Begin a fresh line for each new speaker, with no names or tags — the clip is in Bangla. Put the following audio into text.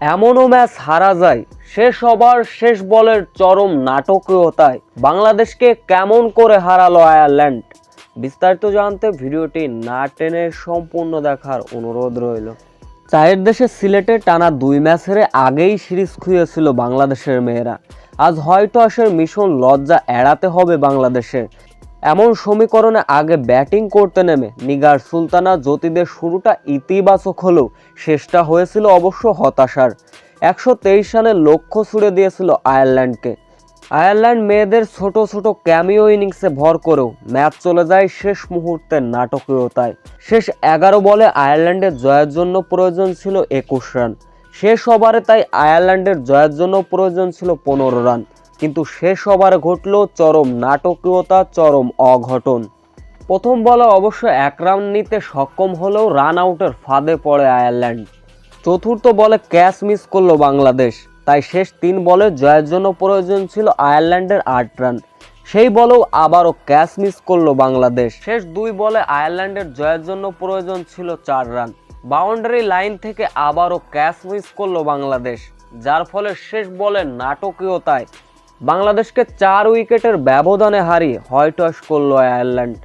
এমনও ম্যাচ হারা যায়। শেষ ওভার শেষ বলের চরম নাটকীয়তায় বাংলাদেশকে কেমন করে হারালো আয়ারল্যান্ড? বিস্তারিত জানতে ভিডিওটি না টেনে সম্পূর্ণ দেখার অনুরোধ রইল। চায়ের দেশে সিলেটে টানা দুই ম্যাচ হেরে আগেই সিরিজ খুঁয়েছিল বাংলাদেশের মেয়েরা। আজ হয়তো আসের মিশন লজ্জা এড়াতে হবে বাংলাদেশে। এমন সমীকরণে আগে ব্যাটিং করতে নেমে নিগার সুলতানা জ্যোতিদের শুরুটা ইতিবাচক হলেও শেষটা হয়েছিল অবশ্য হতাশার। একশো তেইশ রানের লক্ষ্য ছুড়ে দিয়েছিল আয়ারল্যান্ডকে। আয়ারল্যান্ড মেয়েদের ছোট ছোট ক্যামিও ইনিংসে ভর করেও ম্যাচ চলে যায় শেষ মুহূর্তের নাটকীয়তায়। শেষ এগারো বলে আয়ারল্যান্ডের জয়ের জন্য প্রয়োজন ছিল একুশ রান। শেষ ওভারে তাই আয়ারল্যান্ডের জয়ের জন্য প্রয়োজন ছিল পনেরো রান। কিন্তু শেষ ওভারে ঘটল চরম নাটকীয়তা, চরম অঘটন। প্রথম বলে অবশ্য এক রান নিতে সক্ষম হলেও রান আউটের ফাঁদে পড়ে আয়ারল্যান্ড। চতুর্থ বলে ক্যাচ মিস করল বাংলাদেশ। তাই শেষ তিন বলে জয়ের জন্য প্রয়োজন ছিল আয়ারল্যান্ডের আট রান। সেই বলেও আবারও ক্যাচ মিস করল বাংলাদেশ। শেষ দুই বলে আয়ারল্যান্ডের জয়ের জন্য প্রয়োজন ছিল চার রান। বাউন্ডারি লাইন থেকে আবারও ক্যাচ মিস করল বাংলাদেশ, যার ফলে শেষ বলে নাটকীয়তায় বাংলাদেশকে চার উইকেটের ব্যবধানে হারিয়ে করল করল আয়ারল্যান্ড।